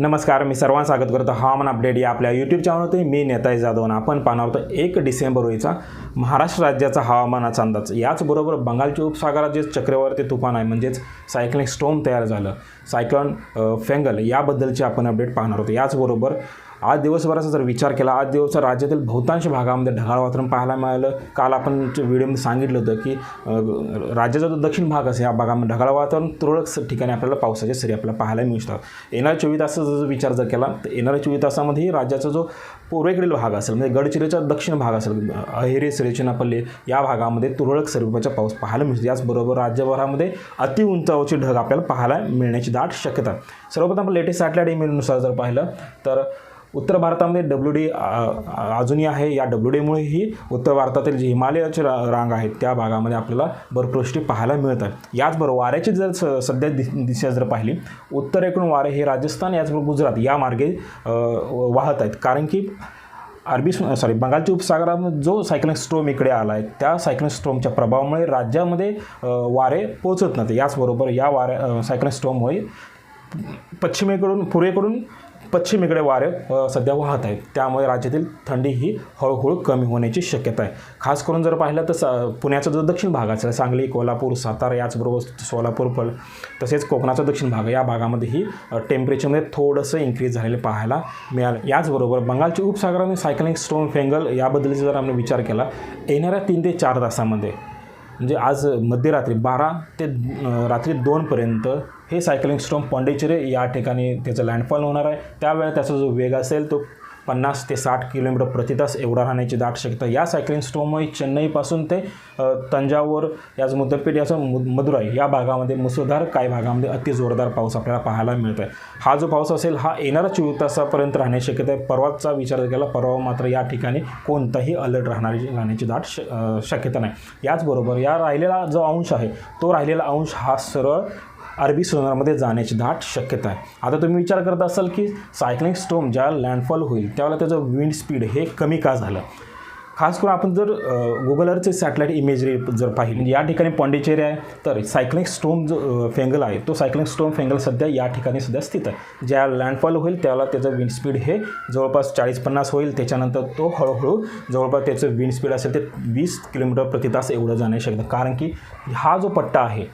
नमस्कार मी सर्वांना स्वागत करतो. हवामान अपडेट या आपल्या यूट्यूब चॅनलवरती मी नेताजी जाधव आपण पाहणार होतो एक डिसेंबर रोजीचा महाराष्ट्र राज्याचा हवामानाचा अंदाज. याचबरोबर बंगालच्या उपसागरात जे चक्रवाती तुफान आहे म्हणजेच सायक्लिक स्टोम तयार झालं. सायक्लॉन फेंगल याबद्दलचे आपण अपडेट पाहणार होतो याचबरोबर आज दिवसभराचा जर विचार केला आज दिवस राज्यातील बहुतांश भागामध्ये ढगाळ वातावरण पाहायला मिळालं. काल आपण व्हिडिओमध्ये सांगितलं होतं की राज्याचा जो दक्षिण भाग असेल या भागामध्ये ढगाळ वातावरण तुरळक ठिकाणी आपल्याला पावसाच्या सरी आपल्याला पाहायला मिळू शकतात येणाऱ्या चोवीस तासाचा जर विचार जर केला तर येणाऱ्या चोवीस तासामध्येही राज्याचा जो पूर्वेकडील भाग असेल म्हणजे गडचिरोलीचा दक्षिण भाग असेल अहेरी सिरेचनापल्ली या भागामध्ये तुरळक स्वरूपाचा पाऊस पाहायला मिळतो. याचबरोबर राज्यभरामध्ये अति उंचावरची ढग आपल्याला पाहायला मिळण्याची दाट शक्यता. सर्वप्रथम आपण लेटेस्ट सॅटेलाईट इमेलनुसार जर पाहिलं तर उत्तर भारतामध्ये डब्ल्यू डी अजूनही आहे. या डब्ल्यू डीमुळेही उत्तर भारतातील जी हिमालयाचे रा रांग आहेत त्या भागामध्ये आपल्याला बर्फवृष्टी पाहायला मिळतात. याचबरोबर वाऱ्याची जर स सध्या दि दिशा जर पाहिली उत्तरेकडून वारे हे राजस्थान याचबरोबर गुजरात या मार्गे वाहत आहेत. कारण की अरबी सॉरी बंगालच्या उपसागरामध्ये जो सायक्लिंग स्ट्रोम इकडे आला आहे त्या सायक्लिंग स्ट्रोमच्या प्रभावामुळे राज्यामध्ये वारे पोचत नव्हते याचबरोबर या वाऱ्या सायक्लिंग स्ट्रोममुळे पश्चिमेकडून पूर्वेकडून पश्चिमेकडे वारे सध्या वाहत आहेत. त्यामुळे राज्यातील थंडी ही हळूहळू कमी होण्याची शक्यता आहे. खास करून जर पाहिलं तर स पुण्याचा जो दक्षिण भाग असेल सांगली कोल्हापूर सातारा याचबरोबर सोलापूर पळ तसेच कोकणाचा दक्षिण भाग या भागामध्येही टेम्परेचरमध्ये थोडंसं इन्क्रीज झालेलं पाहायला मिळालं. याचबरोबर बंगालच्या उपसागराने सायकलिंग स्टोन फेंगल याबद्दलचा जर आम्ही विचार केला येणाऱ्या तीन ते चार तासामध्ये म्हणजे आज मध्यरात्री बारा ते रात्री दोनपर्यंत हे सायकलिंग स्ट्रॉम पॉंडेचेरी या ठिकाणी त्याचं लँडफॉल होणार आहे. त्यावेळेला त्याचा जो वेग असेल तो पन्नास ते साठ किलोमीटर प्रति तास एवढा राहण्याची दाट शक्यता. या सायकलिंग स्टोमुळे चेन्नईपासून ते तंजावर याच मुद्दपेठ याचं मु मदुराई या भागामध्ये मुसळधार काही भागामध्ये अति जोरदार पाऊस आपल्याला पाहायला मिळतो आहे हा जो पाऊस असेल हा येणाऱ्या चोवीस तासापर्यंत राहण्याची शक्यता आहे. परवाचा विचार केला परवा मात्र या ठिकाणी कोणताही अलर्ट राहणारी राहण्याची दाट श शक्यता नाही. याचबरोबर या राहिलेला जो अंश आहे तो राहिलेला अंश हा सरळ अरबी समुद्रामध्ये जाण्याची दाट शक्यता आहे. आता तुम्ही विचार करत असाल की सायक्लिंग स्टोम ज्या लँडफॉल होईल त्यावेळेला त्याचं विंड स्पीड हे कमी का झालं? खास करून आपण जर गुगल अर्थचे सॅटेलाईट इमेजरी जर पाहिली म्हणजे या ठिकाणी पॉंडिचेरी आहे तर सायक्लिंग स्टोम जो फेंगल आहे तो सायक्लिंग स्टोम फेंगल सध्या या ठिकाणी सध्या स्थित आहे. ज्या लँडफॉल होईल त्याला त्याचं विंड स्पीड हे जवळपास चाळीस पन्नास होईल त्याच्यानंतर तो हळूहळू जवळपास त्याचं विंड स्पीड असेल ते वीस किलोमीटर प्रति तास एवढं जाण्याची शकतं कारण की हा जो पट्टा आहे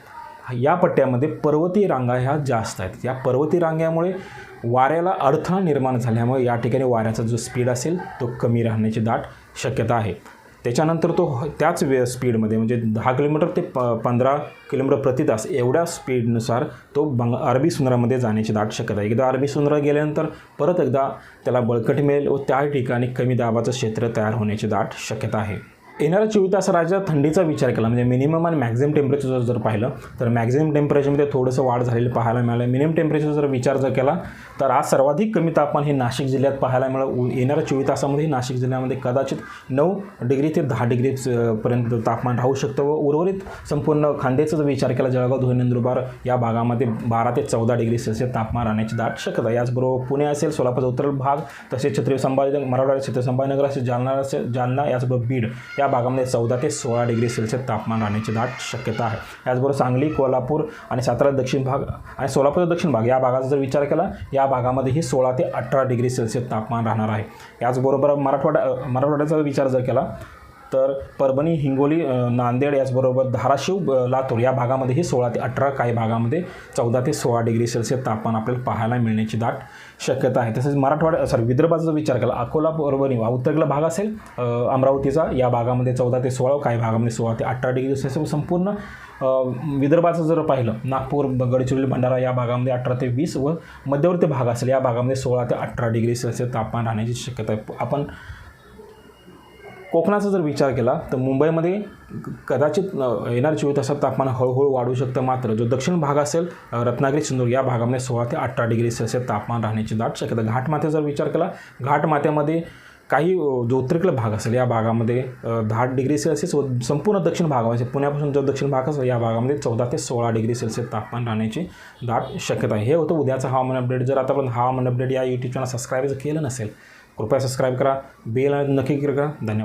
या पट्ट्यामध्ये पर्वतीय रांगा ह्या जास्त आहेत. या पर्वती रांग्यामुळे वाऱ्याला अडथळा निर्माण झाल्यामुळे या ठिकाणी वाऱ्याचा जो स्पीड असेल तो कमी राहण्याची दाट शक्यता आहे. त्याच्यानंतर तो त्याच वे स्पीडमध्ये म्हणजे दहा किलोमीटर ते प पंधरा किलोमीटर प्रति तास एवढ्या स्पीडनुसार तो बंग अरबी सुंदरामध्ये जाण्याची दाट शक्यता आहे. एकदा अरबी सुंदरा गेल्यानंतर परत एकदा त्याला बळकट मिळेल व त्या ठिकाणी कमी दाबाचं क्षेत्र तयार होण्याची दाट शक्यता आहे. येणाऱ्या चोवीस तास राज्यात थंडीचा विचार केला. म्हणजे मिनिमम आणि मॅक्झिमम टेम्परेचर जर पाहिलं तर मॅक्झिमम टेम्परेचरमध्ये थोडंसं वाढ झालेली पाहायला मिळालं. मिनिमम टेम्परेचर जर विचार जर केला तर आज सर्वाधिक कमी तापमान हे नाशिक जिल्ह्यात पाहायला मिळालं. उ- येणाऱ्या चोवीस तासामध्ये नाशिक जिल्ह्यामध्ये कदाचित नऊ डिग्री ते दहा डिग्री पर्यंत तापमान राहू शकतं व उर्वरित संपूर्ण खांदेचा जर विचार केला जळगाव धुळे नंदुरबार या भागामध्ये बारा ते चौदा डिग्री सेल्सिअस तापमान राहण्याची दाट शक्यता याचबरोबर पुणे असेल सोलापूरचा उत्तर भाग तसेच छत्रपती संभाजी मराठवाडा छत्रपती संभाजीनगर असेल जालना असेल जालना याचबरोबर बीड या या भागामध्ये चौदा ते सोळा डिग्री सेल्सिअस तापमान राहण्याची दाट शक्यता आहे. त्याचबरोबर सांगली कोल्हापूर आणि सातारा दक्षिण भाग आणि सोलापूरचा दक्षिण भाग या भागाचा जर विचार केला या भागामध्येही सोळा ते अठरा डिग्री सेल्सिअस तापमान राहणार आहे. याचबरोबर मराठवाडा मराठवाड्याचा विचार जर केला तर परभणी हिंगोली नांदेड याचबरोबर धाराशिव लातूर या भागामध्येही सोळा ते अठरा काही भागामध्ये चौदा ते सोळा डिग्री सेल्सिअस तापमान आपल्याला पाहायला मिळण्याची दाट शक्यता आहे. तसेच मराठवाड्या सॉरी विदर्भाचा जर विचार केला अकोला परभणी वा उत्तरेकडला भाग असेल अमरावतीचा या भागामध्ये चौदा ते सोळा काही भागामध्ये सोळा ते अठरा डिग्री सेल्सिअस संपूर्ण विदर्भाचं जर पाहिलं नागपूर गडचिरोली भंडारा या भागामध्ये अठरा ते वीस व मध्यवर्ती भाग असेल या भागामध्ये सोळा ते अठरा डिग्री सेल्सिअस तापमान राहण्याची शक्यता आहे. आपण कोकणाचा जर विचार केला तर मुंबईमध्ये कदाचित अ, येणाऱ्या चोवीस तासात तापमान हळूहळू वाढू शकतं मात्र जो दक्षिण भाग असेल रत्नागिरी सिंधुदुर्ग या भागामध्ये सोळा ते अठरा डिग्री सेल्सिअस तापमान राहण्याची दाट शक्यता. घाटमाथ्याचा जर विचार केला घाटमाथ्यामध्ये काही अ, जो भाग असेल या भागामध्ये दहा डिग्री सेल्सिअस व संपूर्ण दक्षिण भागामध्ये पुण्यापासून जो दक्षिण भाग असेल या भागामध्ये चौदा ते सोळा डिग्री सेल्सिअस तापमान राहण्याची दाट शक्यता आहे. हे होतं उद्याचं हवामान अपडेट. जर आता आपण हवामान अपडेट या यूट्यूब चॅनल सबस्क्राईब जर केलं नसेल कृपया सबस्क्राईब करा बेल नक्की करा. धन्यवाद.